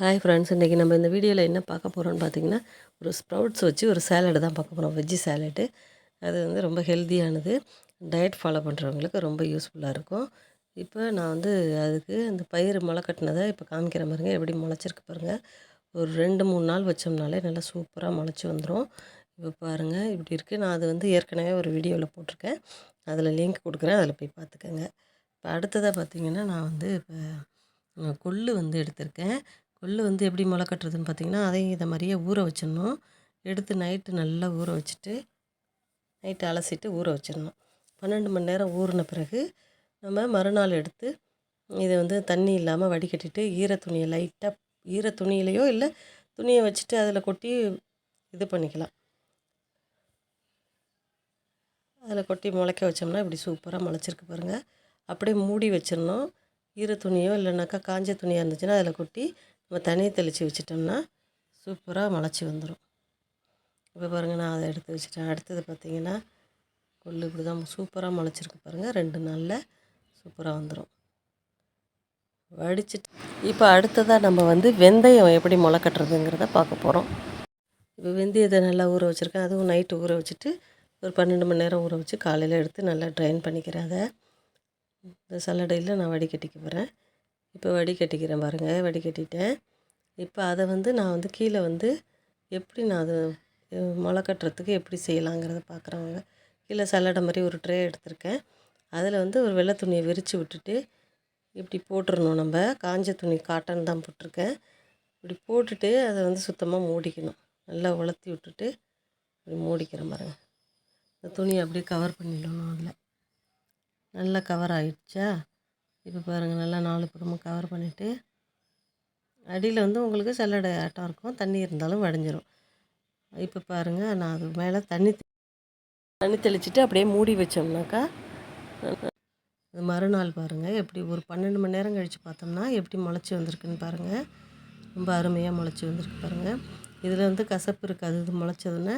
Hi friends இன்றைக்கி நம்ம இந்த வீடியோவில் என்ன பார்க்க போகிறோம்னு பார்த்தீங்கன்னா ஒரு ஸ்ப்ரவுட்ஸ் வச்சு ஒரு சேலடு தான் பார்க்க போகிறோம் வெஜ்ஜி சேலடு அது வந்து ரொம்ப ஹெல்த்தியானது டயட் ஃபாலோ பண்ணுறவங்களுக்கு ரொம்ப யூஸ்ஃபுல்லாக இருக்கும். இப்போ நான் வந்து அதுக்கு அந்த பயிர் முளை கட்டினதை இப்போ காமிக்கிற மாதிரிங்க எப்படி முளைச்சிருக்கு பாருங்கள் ஒரு ரெண்டு மூணு நாள் வச்சோம்னாலே நல்லா சூப்பராக முளைச்சி வந்துடும் இப்போ பாருங்கள் இப்படி இருக்குது நான் அது வந்து ஏற்கனவே ஒரு வீடியோவில் போட்டிருக்கேன். அதில் லிங்க் கொடுக்குறேன். அதில் போய் பார்த்துக்கோங்க. இப்போ அடுத்ததாக பார்த்தீங்கன்னா நான் வந்து இப்போ கொள்ளு வந்து எடுத்திருக்கேன். கொள்ளு வந்து எப்படி முளை கட்டுறதுன்னு பார்த்தீங்கன்னா அதையும் இதை மாதிரியே ஊற வச்சிடணும். எடுத்து நைட்டு நல்லா ஊற வச்சுட்டு நைட்டு அலசிட்டு ஊற வச்சிடணும். பன்னெண்டு மணி நேரம் ஊறின பிறகு நம்ம மறுநாள் எடுத்து இதை வந்து தண்ணி இல்லாமல் வடிகட்டிட்டு ஈர துணியை லைட்டாக ஈர துணியிலையோ இல்லை துணியை வச்சுட்டு அதில் கொட்டி இது பண்ணிக்கலாம். அதில் கொட்டி முளைக்க வச்சோம்னா இப்படி சூப்பராக முளைச்சிருக்கு பாருங்கள் அப்படியே மூடி வச்சிடணும். ஈர துணியோ இல்லைனாக்கா காஞ்ச துணியாக இருந்துச்சுன்னா அதில் கொட்டி நம்ம தண்ணியை தெளித்து வச்சிட்டோம்னா சூப்பராக முளைச்சி வந்துடும் இப்போ பாருங்கள் நான் அதை எடுத்து வச்சுட்டேன். அடுத்தது பார்த்திங்கன்னா கொள்ளு இப்படி தான் சூப்பராக முளைச்சிருக்கு பாருங்கள் ரெண்டு நாளில் சூப்பராக வந்துடும் வடிச்சிட்டு இப்போ அடுத்ததாக நம்ம வந்து வெந்தயம் எப்படி முளை கட்டுறதுங்கிறத பார்க்க போகிறோம் இப்போ வெந்தயத்தை நல்லா ஊற வச்சுருக்கேன். அதுவும் நைட்டு ஊற வச்சுட்டு ஒரு பன்னெண்டு மணி நேரம் ஊற வச்சு காலையில் எடுத்து நல்லா ட்ரைன் பண்ணிக்கிறேன். அதை இந்த சல்லடையில் நான் வடிகட்டிக்க போகிறேன் இப்போ வடிகட்டிக்கிறேன் பாருங்கள் வடிகட்டிட்டேன் இப்போ அதை வந்து நான் வந்து கீழே வந்து எப்படி நான் அது முளை கட்டுறதுக்கு எப்படி செய்யலாங்கிறத பார்க்குறவங்க கீழே சல்லடை மாதிரி ஒரு ட்ரே எடுத்திருக்கேன். அதில் வந்து ஒரு வெள்ளை துணியை விரித்து விட்டுட்டு இப்படி போட்டுடணும் நம்ம. காஞ்ச துணி காட்டன் தான் போட்டிருக்கேன். இப்படி போட்டுட்டு அதை வந்து சுத்தமாக மூடிக்கணும். நல்லா உலர்த்தி விட்டுட்டு இப்படி மூடிக்கிறேன் பாருங்கள் இந்த துணியை அப்படியே கவர் பண்ணிடணும் அதில். நல்லா கவர் ஆகிடுச்சா இப்போ பாருங்கள் நல்லா நாலு பக்கமும் கவர் பண்ணிவிட்டு அடியில் வந்து உங்களுக்கு சல்லடை ஆட்டம் இருக்கும். தண்ணி இருந்தாலும் வடைஞ்சிரும். இப்போ பாருங்கள் நான் அது மேலே தண்ணி தண்ணி தெளிச்சுட்டு அப்படியே மூடி வச்சோம்னாக்கா அது மறுநாள் பாருங்கள் எப்படி ஒரு பன்னெண்டு மணி நேரம் கழித்து பார்த்தோம்னா எப்படி முளைச்சி வந்திருக்குன்னு பாருங்கள் ரொம்ப அருமையாக முளைச்சி வந்திருக்கு பாருங்கள் இதில் வந்து கசப்பு இருக்காது. இது முளைச்சதுன்னா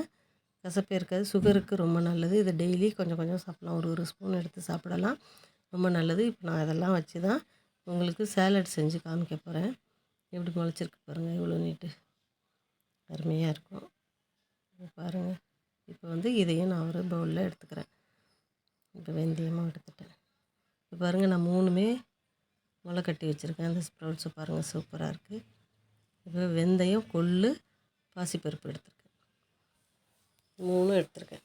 கசப்பே இருக்காது. சுகருக்கு ரொம்ப நல்லது. இதை டெய்லி கொஞ்சம் கொஞ்சம் சாப்பிட்லாம். ஒரு ஒரு ஸ்பூன் எடுத்து சாப்பிடலாம். ரொம்ப நல்லது. இப்போ நான் அதெல்லாம் வச்சு தான் உங்களுக்கு சேலட் செஞ்சு காமிக்க போகிறேன் எப்படி முளைச்சிருக்கு பாருங்கள் இவ்வளோ நீட்டு அருமையாக இருக்கும். பாருங்கள் இப்போ வந்து இதையும் நான் ஒரு பவுலில் எடுத்துக்கிறேன். இப்போ வெந்தயமாக எடுத்துட்டேன். இப்போ பாருங்கள் நான் மூணுமே முளை கட்டி வச்சுருக்கேன். அந்த ஸ்ப்ரவுட்ஸை பாருங்கள் சூப்பராக இருக்குது இப்போ வெந்தயம் கொள்ளு பாசிப்பருப்பு எடுத்துருக்கேன். மூணும் எடுத்துருக்கேன்.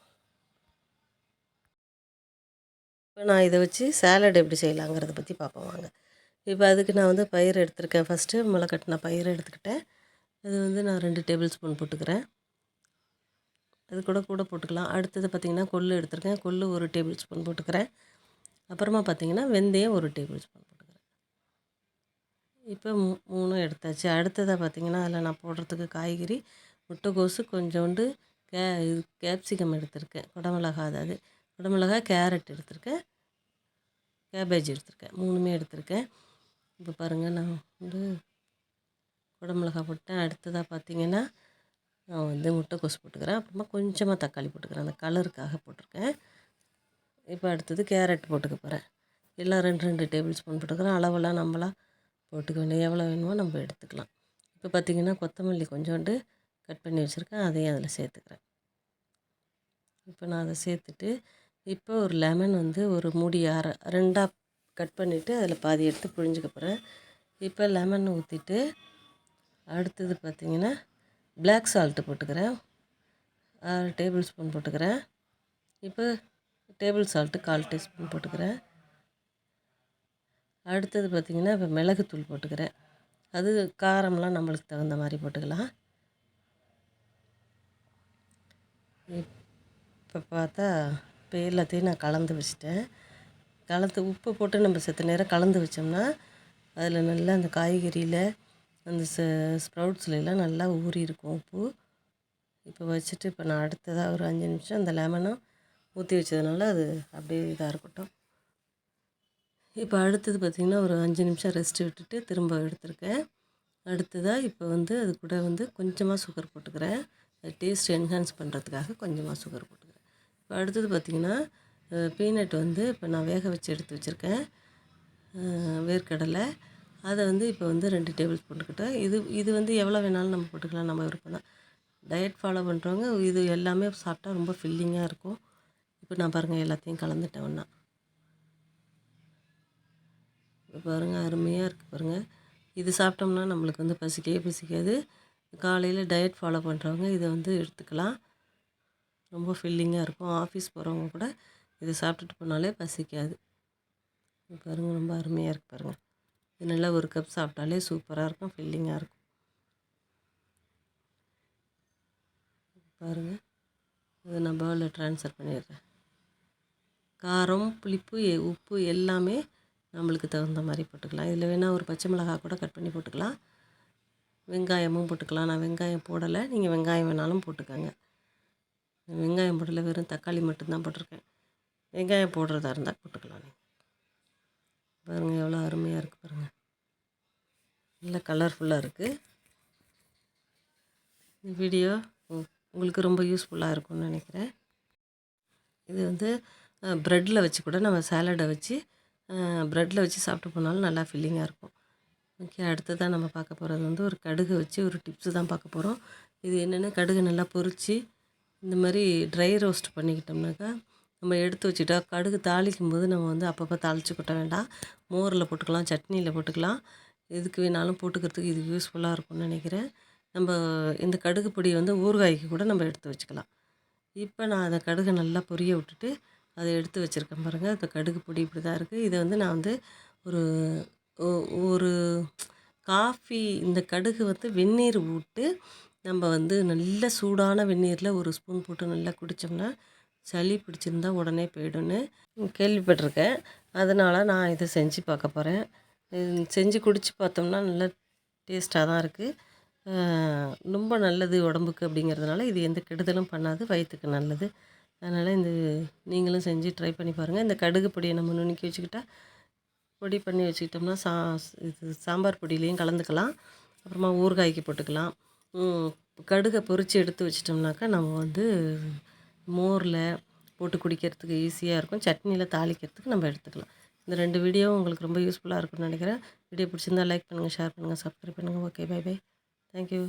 நான் இதை வச்சு சேலட் எப்படி செய்யலாங்கிறத பற்றி பார்ப்போம் வாங்க. இப்போ அதுக்கு நான் வந்து பயிர் எடுத்திருக்கேன். ஃபஸ்ட்டு முளை கட்டின பயிர் எடுத்துக்கிட்டேன். அது வந்து நான் ரெண்டு டேபிள் ஸ்பூன் போட்டுக்கிறேன். அது கூட கூட போட்டுக்கலாம். அடுத்தது பார்த்திங்கன்னா கொள்ளு எடுத்திருக்கேன். கொள்ளு ஒரு டேபிள் ஸ்பூன் போட்டுக்கிறேன். அப்புறமா பார்த்திங்கன்னா வெந்தயம் ஒரு டேபிள் ஸ்பூன் போட்டுக்கிறேன். இப்போ மூ மூணும் எடுத்தாச்சு. அடுத்ததாக பார்த்திங்கன்னா அதில் நான் போடுறதுக்கு காய்கறி முட்டைக்கோசு கொஞ்சோண்டு கே இது கேப்சிகம் எடுத்திருக்கேன். குடமிளகா அதாவது குடமிளகா கேரட் எடுத்திருக்கேன். கேபேஜ் எடுத்திருக்கேன். மூணுமே எடுத்திருக்கேன். இப்போ பாருங்கள் நான் வந்து குடமிளகா போட்டேன். அடுத்ததாக பார்த்தீங்கன்னா நான் வந்து முட்டைக்கோஸ் போட்டுக்கிறேன். அப்புறமா கொஞ்சமாக தக்காளி போட்டுக்கிறேன். அந்த கலருக்காக போட்டிருக்கேன். இப்போ அடுத்தது கேரட் போட்டுக்க போகிறேன் எல்லாம் ரெண்டு ரெண்டு டேபிள் ஸ்பூன் போட்டுக்கிறேன். அளவெல்லாம் நம்மளாம் போட்டுக்க வேண்டிய எவ்வளோ வேணுமோ நம்ம எடுத்துக்கலாம். இப்போ பார்த்திங்கன்னா கொத்தமல்லி கொஞ்சோண்டு கட் பண்ணி வச்சுருக்கேன். அதையும் அதில் சேர்த்துக்கிறேன். இப்போ நான் அதை சேர்த்துட்டு இப்போ ஒரு லெமன் வந்து ஒரு மூடி அரை ரெண்டாக கட் பண்ணிவிட்டு அதில் பாதி எடுத்து புழிஞ்சிக்க போகிறேன் இப்போ லெமன் ஊற்றிட்டு அடுத்தது பார்த்திங்கன்னா பிளாக் சால்ட்டு போட்டுக்கிறேன். ஆறு டேபிள் ஸ்பூன் போட்டுக்கிறேன். இப்போ டேபிள் சால்ட்டு கால் டீஸ்பூன் போட்டுக்கிறேன். அடுத்தது பார்த்திங்கன்னா இப்போ மிளகுத்தூள் போட்டுக்கிறேன். அது காரம்லாம் நம்மளுக்கு தகுந்த மாதிரி போட்டுக்கலாம். இப்போ பார்த்தா இப்போ எல்லாத்தையும் நான் கலந்து வச்சிட்டேன். கலந்து உப்பு போட்டு நம்ம செத்த நேரம் கலந்து வச்சோம்னா அதில் நல்லா அந்த காய்கறியில் அந்த ச எல்லாம் நல்லா ஊறி இருக்கும் உப்பு. இப்போ வச்சுட்டு இப்போ நான் அடுத்ததாக ஒரு அஞ்சு நிமிஷம் அந்த லெமனும் ஊற்றி வச்சதுனால அது அப்படியே இதாக இருக்கட்டும். இப்போ அடுத்தது பார்த்திங்கன்னா ஒரு அஞ்சு நிமிஷம் ரெஸ்ட் விட்டுட்டு திரும்ப எடுத்திருக்கேன். அடுத்ததாக இப்போ வந்து அது கூட வந்து கொஞ்சமாக சுகர் போட்டுக்கிறேன். டேஸ்ட் என்ஹான்ஸ் பண்ணுறதுக்காக கொஞ்சமாக சுகர் போட்டுக்கிறேன். அடுத்தது பார்த்திங்கன்னா பீனட் வந்து இப்போ நான் வேக வச்சு எடுத்து வச்சுருக்கேன். வேர்க்கடலை. அதை வந்து இப்போ வந்து ரெண்டு டேபிள் போட்டுக்கிட்டேன் இது இது வந்து எவ்வளோ வேணாலும் நம்ம போட்டுக்கலாம் நம்ம விருப்பம் தான். டயட் ஃபாலோ பண்ணுறவங்க இது எல்லாமே சாப்பிட்டா ரொம்ப ஃபில்லிங்காக இருக்கும். இப்போ நான் பாருங்கள் எல்லாத்தையும் கலந்துட்டேன் ஒன்றா இப்போ பாருங்கள் அருமையாக இருக்குது பாருங்கள் இது சாப்பிட்டோம்னா நம்மளுக்கு வந்து பசிக்கவே பசிக்காது. காலையில் டயட் ஃபாலோ பண்ணுறவங்க இதை வந்து எடுத்துக்கலாம். ரொம்ப ஃபில்லிங்காக இருக்கும். ஆஃபீஸ் போகிறவங்க கூட இதை சாப்பிட்டுட்டு போனாலே பசிக்காது. பாருங்கள் ரொம்ப அருமையாக இருக்குது பாருங்கள் இது நல்லா ஒரு கப் சாப்பிட்டாலே சூப்பராக இருக்கும் ஃபில்லிங்காக இருக்கும். பாருங்கள் இதை நான் பவுலில் ட்ரான்ஸ்ஃபர் பண்ணிடுறேன். காரம் புளிப்பு எ- உப்பு எல்லாமே நம்மளுக்கு தகுந்த மாதிரி போட்டுக்கலாம். இதில் வேணால் ஒரு பச்சை மிளகாய் கூட கட் பண்ணி போட்டுக்கலாம். வெங்காயமும் போட்டுக்கலாம். நான் வெங்காயம் போடலை. நீங்கள் வெங்காயம் வேணாலும் போட்டுக்கோங்க. வெங்காயம் போடலை வெறும் தக்காளி மட்டும்தான் போட்டிருக்கேன். வெங்காயம் போடுறதா இருந்தால் போட்டுக்கலாம் நீங்கள் பாருங்கள் எவ்வளோ அருமையாக இருக்குது பாருங்கள் நல்லா கலர்ஃபுல்லாக இருக்குது இந்த வீடியோ உ- உங்களுக்கு ரொம்ப யூஸ்ஃபுல்லாக இருக்கும்னு நினைக்கிறேன். இது வந்து ப்ரெட்டில் வச்சு கூட நம்ம சாலடை வச்சு ப்ரெட்டில் வச்சு சாப்பிட்டு போனாலும் நல்லா ஃபில்லிங்காக இருக்கும். ஓகே அடுத்ததாக நம்ம பார்க்க போகிறது வந்து ஒரு கடுகு வச்சு ஒரு டிப்ஸு தான் பார்க்க போகிறோம் இது என்னென்னா கடுகு நல்லா பொரித்து இந்த மாதிரி ட்ரை ரோஸ்ட் பண்ணிக்கிட்டோம்னாக்கா நம்ம எடுத்து வச்சுட்டா கடுகு தாளிக்கும் போது நம்ம வந்து அப்பப்போ தாளித்து கொட்ட வேண்டாம். மோரில் போட்டுக்கலாம் சட்னியில் போட்டுக்கலாம். எதுக்கு வேணாலும் போட்டுக்கிறதுக்கு இது யூஸ்ஃபுல்லாக இருக்கும்னு நினைக்கிறேன். நம்ம இந்த கடுகு பொடியை வந்து ஊறுகாய்க்கு கூட நம்ம எடுத்து வச்சுக்கலாம். இப்போ நான் அதை கடுகை நல்லா பொரிய விட்டுட்டு அதை எடுத்து வச்சுருக்கேன் பாருங்கள் அந்த கடுகு பொடி இப்படி தான் இருக்குது இதை வந்து நான் வந்து ஒரு ஒ- ஒரு காஃபி இந்த கடுகு வந்து வெந்நீர் விட்டு நம்ம வந்து நல்ல சூடான வெந்நீரில் ஒரு ஸ்பூன் போட்டு நல்லா குடித்தோம்னா சளி பிடிச்சிருந்தா உடனே போயிடும்னு கேள்விப்பட்டிருக்கேன். அதனால் நான் இதை செஞ்சு பார்க்க போகிறேன் செஞ்சு குடித்து பார்த்தோம்னா நல்லா டேஸ்ட்டாக தான் இருக்குது ரொம்ப நல்லது உடம்புக்கு அப்படிங்கிறதுனால இது எந்த கெடுதலும் பண்ணாது வயிற்றுக்கு நல்லது. அதனால் இந்த நீங்களும் செஞ்சு ட்ரை பண்ணி பாருங்கள் இந்த கடுகு பொடியை நம்ம நுணுக்கி வச்சுக்கிட்டா பொடி பண்ணி வச்சுக்கிட்டோம்னா சா இது சாம்பார் பொடியிலையும் கலந்துக்கலாம். அப்புறமா ஊறுகாய்க்கு போட்டுக்கலாம். கடுகை பொரித்து எடுத்து வச்சிட்டோம்னாக்கா நம்ம வந்து மோரில் போட்டு குடிக்கிறதுக்கு ஈஸியாக இருக்கும். சட்னியில் தாளிக்கிறதுக்கு நம்ம எடுத்துக்கலாம். இந்த ரெண்டு வீடியோ உங்களுக்கு ரொம்ப யூஸ்ஃபுல்லாக இருக்கும்னு நினைக்கிறேன். வீடியோ பிடிச்சிருந்தா லைக் பண்ணுங்கள் ஷேர் பண்ணுங்கள் சப்ஸ்கிரைப் பண்ணுங்கள் ஓகே பை பை தேங்க்யூ